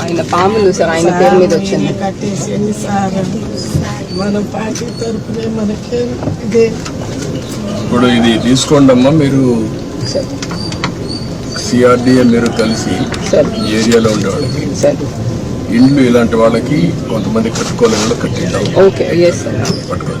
ఆయన పాములు సార్ ఆయన పేరు మీద వచ్చింది. కట్టేసి ఎన్నిసార్లు మన పార్టీ తరఫునే మనకి ఇదే. ఇప్పుడు ఇది తీసుకోండి అమ్మా మీరు సిఆర్డిఏ మీరు కలిసి ఏరియాలో ఉండే వాళ్ళకి సార్. ఇండ్లు ఇలాంటి వాళ్ళకి కొంతమంది కట్టుకోలేని వాళ్ళు కట్టిద్దాం పట్టుకోవాలి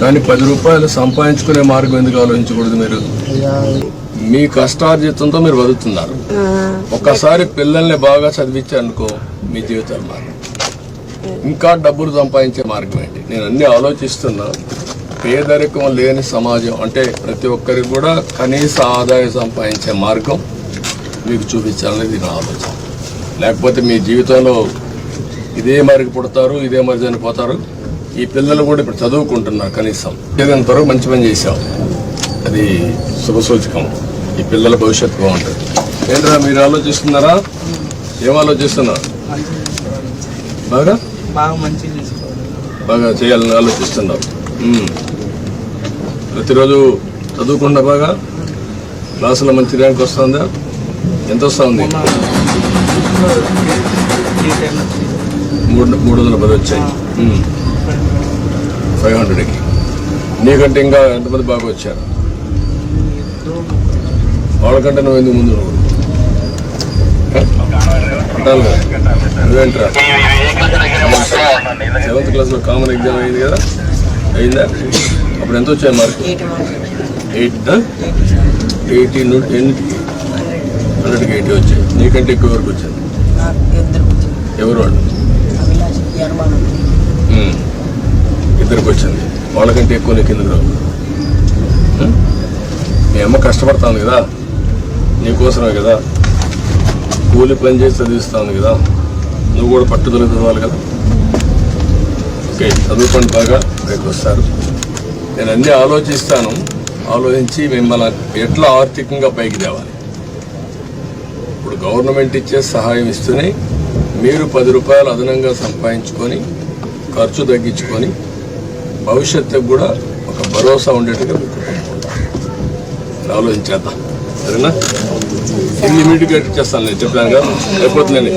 కానీ పది రూపాయలు సంపాదించుకునే మార్గం ఎందుకు ఆలోచించకూడదు మీరు? మీ కష్టార్జితంతో మీరు బతుకుతున్నారు. ఒక్కసారి పిల్లల్ని బాగా చదివించారనుకో మీ జీవితాలు మారు ఇంకా డబ్బులు సంపాదించే మార్గం ఏంటి? నేను అన్ని ఆలోచిస్తున్నా. పేదరికం లేని సమాజం అంటే ప్రతి ఒక్కరికి కూడా కనీస ఆదాయం సంపాదించే మార్గం మీకు చూపించాలనేది నా ఆలోచన లేకపోతే మీ జీవితంలో ఇదే మరికి పుడతారు ఇదే మరి చనిపోతారు. ఈ పిల్లలు కూడా ఇప్పుడు చదువుకుంటున్నారు కనీసం. ఏదైనా త్వరగా మంచి పని చేశాం. అది శుభసూచకం. ఈ పిల్లల భవిష్యత్తు బాగుంటుంది. ఏంట్రా మీరు ఆలోచిస్తున్నారా? ఏం ఆలోచిస్తున్నారు బాగా? బాగా చేయాలని ఆలోచిస్తున్నారు. ప్రతిరోజు చదువుకుండా బాగా? క్లాసులో మంచి ర్యాంక్ వస్తుందా? ఎంత వస్తుంది? మూడు మూడు వందల పది వచ్చాయి. ఫైవ్ హండ్రెడ్కి. నీకంటే ఇంకా ఎంతమంది బాగా వచ్చారు? వాళ్ళకంటే నువ్వు ఎందుకు ముందు నువ్వేంట్రా? సెవెంత్ క్లాస్లో కామన్ ఎగ్జామ్ అయింది కదా? అయిందా? అప్పుడు ఎంత వచ్చాయి మార్క్ ఎయిట్ ఎయిటీ ఎన్నిటికి హండ్రెడ్కి ఎయిటీ వచ్చాయి. నీకంటే ఎక్కువ వరకు వచ్చింది ఎవరు వాళ్ళు. దగ్గరికి వచ్చింది వాళ్ళకంటే ఎక్కువ నీకు ఎందుకు రావు? మీ అమ్మ కష్టపడుతుంది కదా. నీకోసమే కదా. కూలి పని చేసి చదివిస్తాను కదా. నువ్వు కూడా పట్టుదల చదవాలి కదా. ఓకే చదువుకోండి బాగా. రేపు వస్తారు. నేను అన్నీ ఆలోచిస్తాను. ఆలోచించి మిమ్మల్ని ఎట్లా ఆర్థికంగా పైకి తేవాలి? ఇప్పుడు గవర్నమెంట్ ఇచ్చే సహాయం ఇస్తూనే మీరు పది రూపాయలు అదనంగా సంపాదించుకొని ఖర్చు తగ్గించుకొని భవిష్యత్తుకు కూడా ఒక భరోసా ఉండేట్టుగా కుటుంబం ఆలోచించేద్దాం. సరేనా? ఇమ్మీడియట్గా చేస్తాను నేను చెప్పాను కదా. లేకపోతే నేను